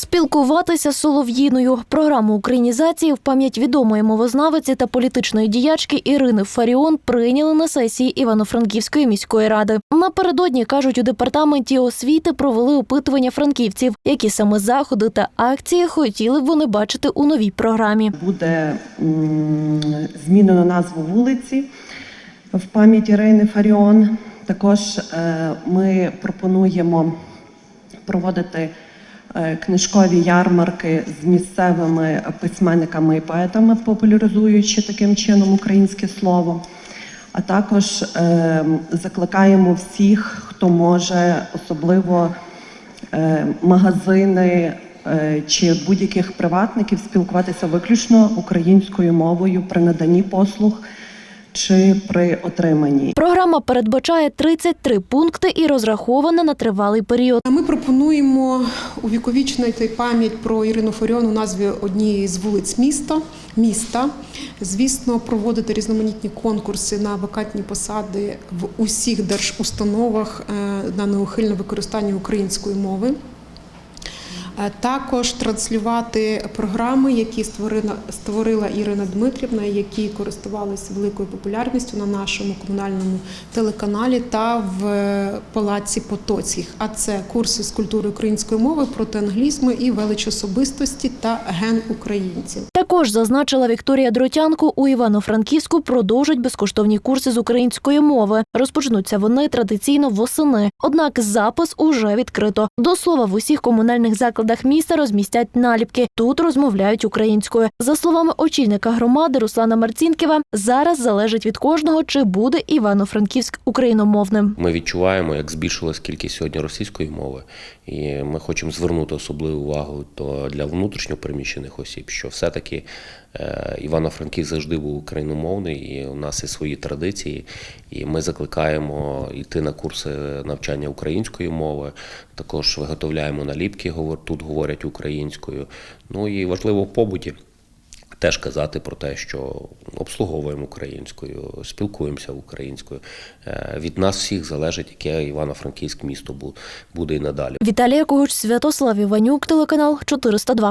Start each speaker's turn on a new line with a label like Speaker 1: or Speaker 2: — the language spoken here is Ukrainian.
Speaker 1: Спілкуватися з Солов'їною. Програму українізації в пам'ять відомої мовознавиці та політичної діячки Ірини Фаріон прийняли на сесії Івано-Франківської міської ради. Напередодні кажуть, у департаменті освіти провели опитування франківців, які саме заходи та акції хотіли б вони бачити у новій програмі.
Speaker 2: буде змінено назву вулиці в пам'ять Ірини Фаріон. Також е, ми пропонуємо проводити книжкові ярмарки з місцевими письменниками і поетами, популяризуючи таким чином українське слово. А також е, закликаємо всіх, хто може, особливо е, магазини е, чи будь-яких приватників спілкуватися виключно українською мовою при наданні послуг чи при отриманні.
Speaker 1: Програма передбачає 33 пункти і розрахована на тривалий період.
Speaker 3: Ми пропонуємо увіковічнити пам'ять про Ірину Фаріон у назві однієї з вулиць міста. міста. Звісно, проводити різноманітні конкурси на вакантні посади в усіх держустановах е, на неухильне використання української мови. Е, Також транслювати програми, які створила, створила Ірина Дмитрівна, які користувалися великою популярністю на нашому комунальному телеканалі та в е, палаці Потоцьких. А це курси з культури української мови проти англізму і велич особистості та ген українців.
Speaker 1: Також зазначила Вікторія Дротянко, у Івано-Франківську продовжать безкоштовні курси з української мови. Розпочнуться вони традиційно восени. Однак запис уже відкрито. До слова, в усіх комунальних закладах міста розмістять наліпки. Тут розмовляють українською. За словами очільника громади Руслана Марцінківа, зараз залежить від кожного, чи буде Івано-Франківськ україномовним.
Speaker 4: Ми відчуваємо, як збільшилась кількість сьогодні російської мови, і ми хочемо звернути особливу увагу до для внутрішньо переміщених осіб, що все-таки е, Івано-Франківськ завжди був україномовний, і у нас є свої традиції, і ми закликаємо йти на курси навчання української мови. Також виготовляємо наліпки, тут говорять українською. Ну і важливо в побуті. Теж казати про те, що обслуговуємо українською, спілкуємося українською. Е, Від нас всіх залежить, яке Івано-Франківськ місто буде і надалі.
Speaker 1: Віталія Когуч, Святослав Іванюк, телеканал 402.